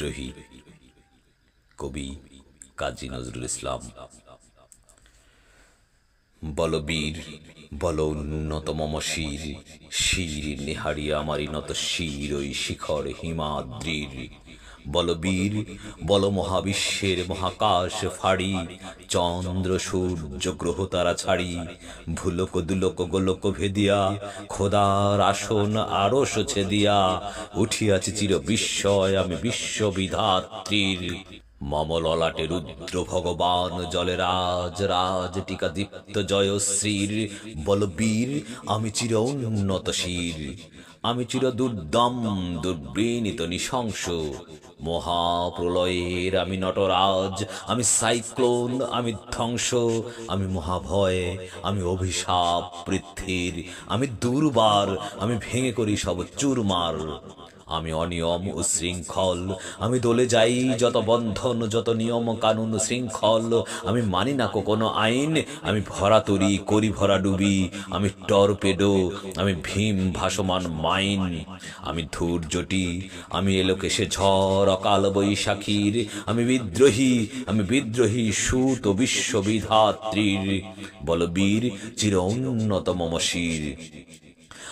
বিদ্রোহী কবি কাজী নজরুল ইসলাম। বলবীর, বল উন্নত মম শির শির নেহারিয়া আমারি নত শির, ওই শিখর হিমাদ্রির। বলবীর বল মহাবিশ্বের মহাকাশ ফাড়ি, চন্দ্র সূর্য গ্রহ তারা ছাড়ি। ভুলক দুলক গোলক ভেদিয়া, খোদার আসন আরস ছেদিয়া, উঠিয়াছি চির বিস্ময় আমি বিশ্ববিধাত্রীর। মম ললাটে রুদ্র ভগবান জলে রাজ রাজ টিকা দীপ্ত জয়শ্রীর। বলবীর আমি চির উন্নত শির আমি চির দুর্দম দুর্বৃণীত, নিশংস। মহাপ্রলয়ের আমি নটরাজ, আমি সাইক্লোন, আমি ধ্বংস, আমি মহাভয়, আমি অভিশাপ, পৃথ্বীর, আমি দুর্বার, আমি ভেঙে করি সব চুরমার। আমি অনিয়ম ও শৃঙ্খল আমি দলে যাই যত বন্ধন, যত নিয়ম কানুন শৃঙ্খল। আমি মানি না কোনো আইন, আমি ভরা তরি, করি ভরা ডুবি। আমি টর্পেডো, আমি ভীম ভাসমান মাইন। আমি ধৈর্যটি আমি এলোকেশে ঝড়, অকাল বৈশাখীর। আমি বিদ্রোহী আমি বিদ্রোহী সুত বিশ্ববিধাত্রীর। বলবীর, চির উন্নত মম শির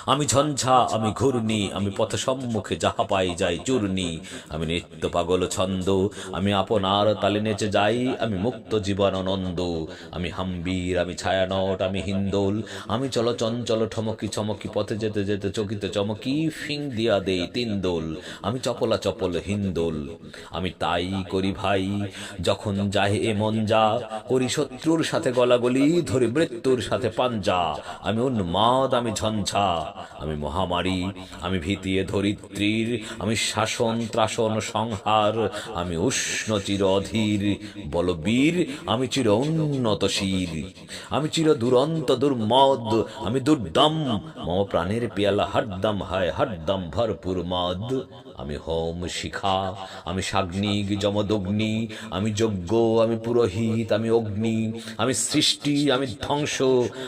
আমি ঝঞ্ঝা, আমি ঘূর্ণি, আমি পথ সম্মুখে যাহা পাই যাই চূর্ণি। আমি নিত্য পাগল ছন্দ, আমি আপনার তালে নেচে যাই, আমি মুক্ত জীবন আনন্দ আমি হাম্বির, আমি ছায়ানট, আমি হিন্দোল। আমি চলো চঞ্চল ঠমকি চমকি, পথে যেতে যেতে চকিতে চমকি, ফিং দিয়া দেই তিন দোল। আমি চপলা চপল হিন্দোল। আমি তাই করি ভাই, যখন যাহে এ মন যা, করি শত্রুর সাথে গলাগলি, ধরি মৃত্যুর সাথে পাঞ্জা। আমি উন্মাদ, আমি ঝঞ্ঝা। আমি মহামারী, আমি ভীতিয়ে ধরিত্রীর, আমি শাসন ত্রাসন সংহার, আমি উষ্ণ চির অধীর, বলবীর, আমি চির উন্নত শির আমি চির দুরন্ত দুর্মদ, আমি দুর্দম, মম প্রাণের পেয়ালা হরদম হায় হরদম ভরপুর মদ। আমি হোম শিখা, আমি সাগ্নিক যমদগ্নি, আমি যজ্ঞ, আমি পুরোহিত, আমি অগ্নি, আমি সৃষ্টি, আমি ধ্বংস,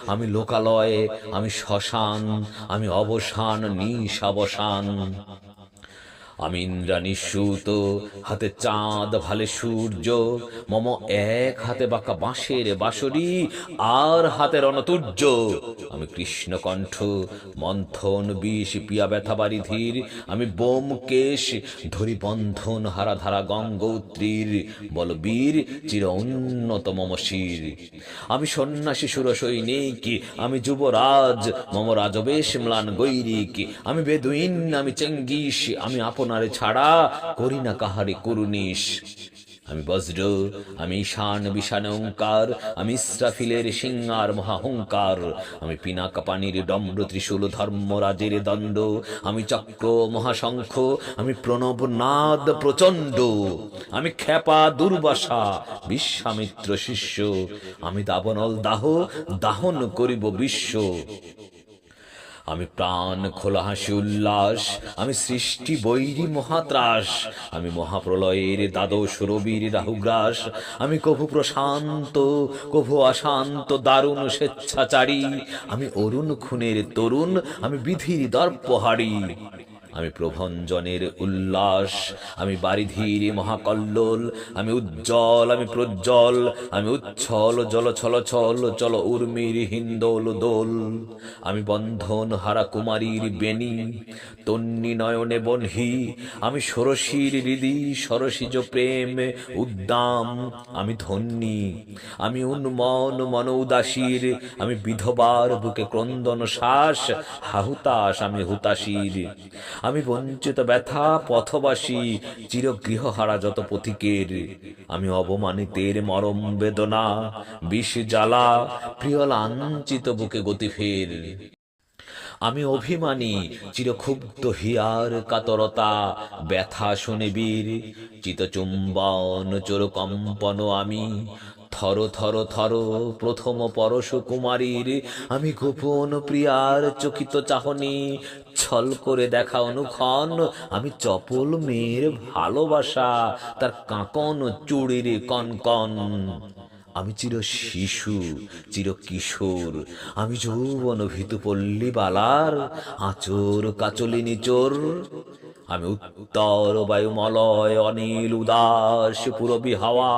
আমি লোকালয়, আমি শ্মশান, আমি অবসান নিশাবসান আমি ইন্দ্রাণী সুত, হাতে চাঁদ ভালে সূর্য, মম এক হাতে বাঁকা বাঁশের বাঁশরি, আর হাতে রণতুর্য। আমি কৃষ্ণকণ্ঠ, মন্থন বিষ, পিয়া ব্যথা বারিধির, আমি বোম কেশ ধরি বন্ধন হারা ধারা গঙ্গোত্রীর, বলবীর চির উন্নত মম শির। আমি সন্ন্যাসী সুর সৈনিক, আমি যুবরাজ, মম রাজবেশ, ম্লান গৈরিক, আমি বেদুইন, আমি চেঙ্গিস, আমি আপনারে ছাড়া করি না কাহারে করুনিস আমি বজ্র, আমি ঈশান বিশান ওঙ্কার আমি ইসরাফিলের সিংহার মহাহংকার, আমি পিনাকা পানির ডম্র ত্রিশূল ধর্মরাজের দণ্ড, আমি চক্র, মহাশঙ্খ, আমি প্রণব নাদ প্রচণ্ড, আমি খ্যাপা দুর্বাসা, বিশ্বামিত্র শিষ্য, আমি দাবনল দাহ, দাহন করিব বিশ্ব। আমি প্রাণ খোলা হাসি উল্লাস, আমি সৃষ্টি বৈরী মহাত্রাস, আমি মহাপ্রলয়ের দ্বাদশ রবির রাহুগ্রাস, আমি কভু প্রশান্ত, কভু অশান্ত, দারুণ স্বেচ্ছাচারী, আমি অরুণ খুনের তরুণ, আমি বিধির দর্পহারি। আমি প্রভঞ্জনের উল্লাস, আমি বারিধির মহাকল্লোল, আমি উজ্জ্বল, আমি প্রজ্জ্বল, আমি উচ্ছল, জল ছল ছল, চল উর্মির হিন্দোল দোল। আমি বন্ধন হারা কুমারীর বেনি তন্নি নয়নে বনহি, আমি ষোড়শীর হৃদি সরসিজ প্রেম, উদ্দাম, আমি ধন্যী, আমি উন্মন মন উদাসীর, আমি বিধবার বুকে ক্রন্দন শ্বাস হাহুতাস আমি হুতাশীর। আমি বঞ্চিত ব্যথা, পথবাসী চির গৃহহারা যত পথিকের। আমি অবমানিতের মরম বেদনা, বিষ জ্বালা, প্রিয় লাঞ্ছিত বুকে গতি ফের। আমি অভিমানী, চিরক্ষুব্ধ হিয়ার কাতরতা, ব্যথা শুনে বীর চিতচুম্বন চোর কম্পন আমি। থর থর থর, প্রথম পরশ কুমারীর আমি গোপন প্রিয়ার চকিত চাহনি ছল করে দেখা অনুক্ষণ। আমি চপল মেয়ের ভালোবাসা, তার কাঁকন চুড়ির কনকন। আমি চির শিশু, চির কিশোর, আমি যৌবন ভীতু পল্লী বালার আচর কাচলি নিচোর আমি উত্তর বায়ুমলয়, অনিল উদাস, পুরবী হাওয়া।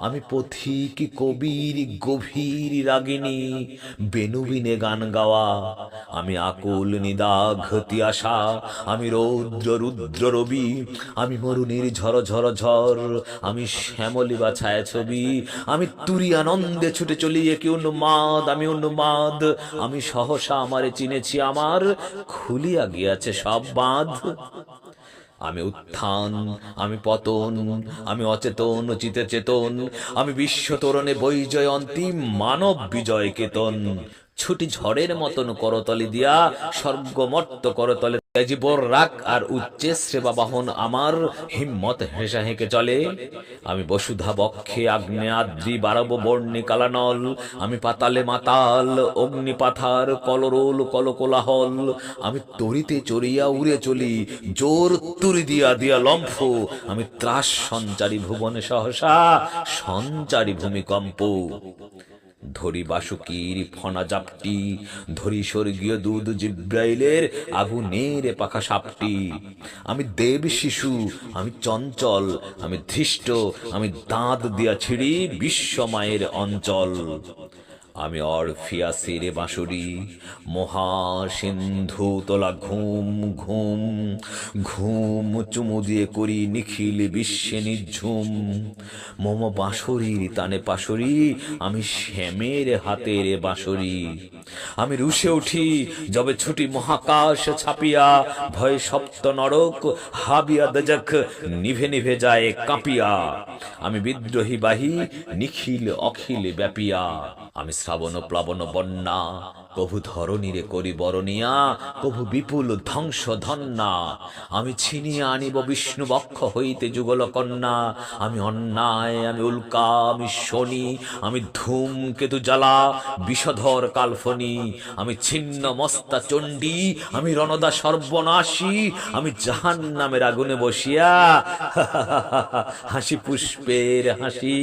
আমি পথিক, কবির, গভীর রাগিনী, বেনুবিনে গান গাওয়া। আমি আকুল নিদাঘ তিয়াসা আমি রৌদ্র, রুদ্র রবি। আমি মরুনির ঝর ঝর ঝর। আমি শ্যামলী বা ছায়া ছবি। আমি তুরি আনন্দে ছুটে চলি একে উন্মাদ, আমি উন্মাদ। আমি সহসা আমারে চিনেছি আমার। খুলিয়া গিয়াছে সব বাঁধ। আমি উত্থান, আমি পতন, আমি অচেতন চিতে চেতন, আমি বিশ্ব তোরণে বৈজয়, অন্তিম মানব বিজয় কেতন। ছুটি ঝড়ের মতন করতলি দিয়া, স্বর্গমর্ত করতলে রাগ আর উচ্চে শ্রেবা বাহন আমার হিম্মত হেসা হেঁকে চলে। আমি বসুধা বক্ষে আগ্নেয়াদ্রি বারব বর্ণে কালানল। আমি পাতালে মাতাল, অগ্নি পাথার, কলরোল, কলকোলাহল। আমি তরিতে চড়িয়া উড়ে চলি, জোর তুরি দিয়া দিয়া লম্ফ। আমি ত্রাস সঞ্চারী ভুবনে সহসা সঞ্চারী ভূমিকম্প। ধরি বাসুকির ফনা জাপটি, ধরি স্বর্গীয় দুধ জিব্রাইলের আগুনের পাখা সাপটি। আমি দেব শিশু, আমি চঞ্চল, আমি ধৃষ্ট, আমি দাঁত দিয়া ছিড়ি বিশ্বমায়ের অঞ্চল। আমি অরফিয়াসের বাঁশরি মহা সিন্ধু তোলা ঘুম ঘুম ঘুম চুমু দিয়ে করি নিখিল বিশ্বে নিঝুম। মম বাঁশরির তানে পাশরি, আমি শ্যামের হাতের বাঁশরি। আমি রুশে উঠি, যবে ছুটি মহাকাশ ছাপিয়া, ভয় সপ্ত নরক হাবিয়া দজক নিভে নিভে যায় কাঁপিয়া। আমি বিদ্রোহী বাহি, নিখিল অখিল ব্যাপিয়া। আমি শ্রাবণ প্লাবন বন্যা, কভু ধরণীরে করি বরণিয়া, কভু বিপুল ধ্বংস ধন্যা। আমি ছিনিয়ে আনিব বিষ্ণু বক্ষ হইতে যুগল কন্যা। আমি অন্যায়, আমি উল্কা, আমি শনি, আমি ধূম কেতু জ্বালা, বিষধর কালফনি আমি ছিন্ন মস্তা চণ্ডী, আমি রণদা সর্বনাশী। আমি জাহান নামের আগুনে বসিয়া হাসি পুষ্পের হাসি।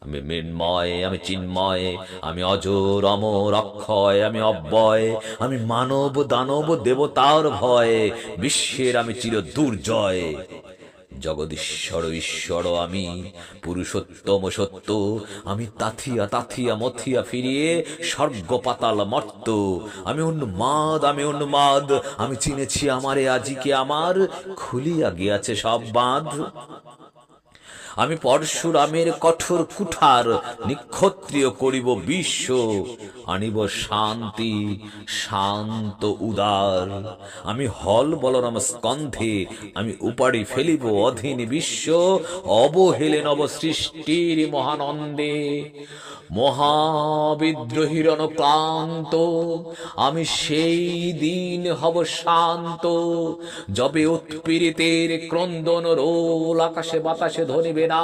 আমি মৃন্ময়, আমি চিন্ময়, আমি অজর, অমর অক্ষয়, আমি অব্যয়, আমি মানব, দানব, দেবতার ভয়, বিশ্বের আমি চির দুর্জয়। জগদীশ্বর, ঈশ্বর, আমি পুরুষোত্তম সত্য, আমি তাথিয়া তাথিয়া, মথিয়া ফিরিয়ে স্বর্গ পাতাল মর্ত। আমি উন্মাদ আমি উন্মাদ, আমি চিনেছি আমারে, আজিকে আমার খুলিয়া গিয়াছে সব বাঁধ। আমি পরশুরামের কঠোর কুঠার নিক্ষত্রিয় করিব বিশ্ব। আনিব শান্তি, শান্ত, উদার। আমি হল বলরাম স্কন্ধে, আমি উপাড়ি ফেলিব অধীন বিশ্ব, অবহেলে নব সৃষ্টির মহানন্দে। মহাবিদ্রোহীর অনুক্লান্ত আমি সেই দিন হব শান্ত। যবে উৎপীড়িতের ক্রন্দন রোল, আকাশে বাতাসে ধরিবে না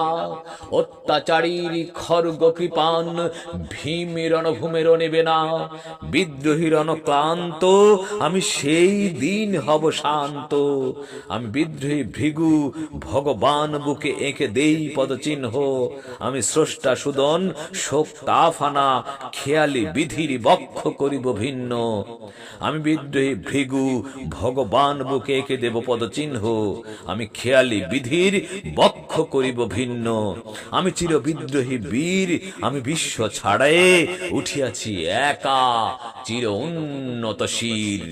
অত্যাচারীর খর্গ কৃপান ভীমের রণভূমের নেবে না। বিদ্রোহীর অনুক্লান্ত আমি সেই দিন হব শান্ত। আমি বিদ্রোহী ভৃগু, ভগবান বুকে এঁকে দেই পদচিহ্ন। আমি স্রষ্টা সুদন শোক তাফানা খেয়ালি বিধির বক্ষ করিব ভিন্ন। আমি বিদ্রোহী ভৃগু, ভগবান বুকে এঁকে দেব পদচিহ্ন। আমি খেয়ালি বিধির বক্ষ করিব ভিন্ন। আমি চির বিদ্রোহী বীর আমি বিশ্ব ছাড়ায়ে উঠিয়াছি একা চির উন্নত শির